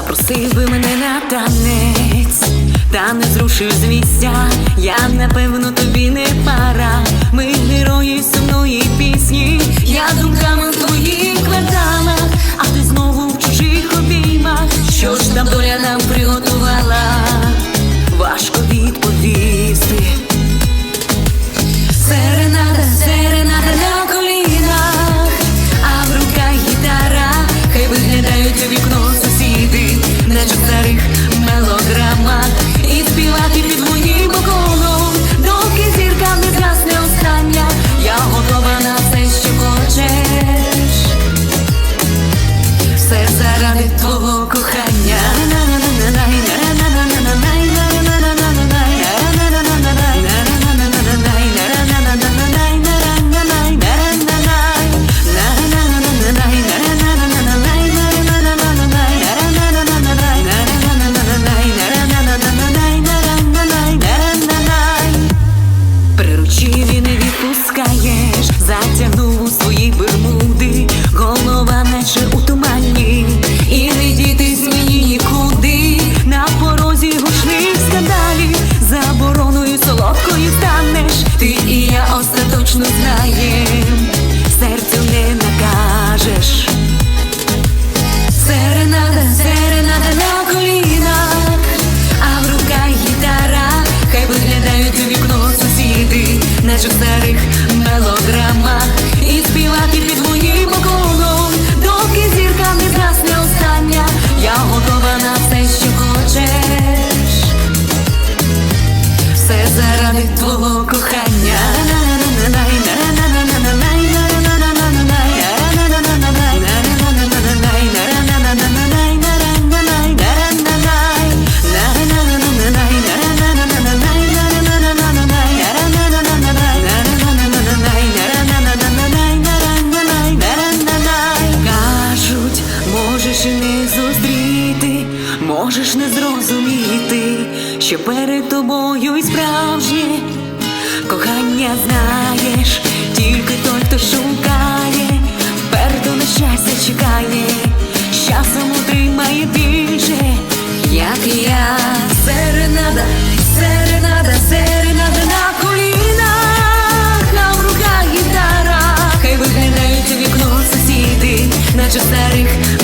Запросив би мене на танець, та не зрушив з місця, я напевно. ще старих мелодрам. Остаточно знаєм, серцю не накажеш. Серенада, серенада на колінах, а в руках гітара, хай виглядають у вікно сусіди, наче в старих мелодрамах, і співати під моїм околом, доки зірка не згасне остання, я готова на все, що хочеш, все заради твого кохання. можеш не зрозуміти, що перед тобою і справжнє кохання знаєш, тільки той, хто шукає, вперто на щастя чекає, з часом утримає більше, як я. Серенада, серенада, серенада на колінах, на руках гітара, хай виглядають у вікно сусіди, наче старих.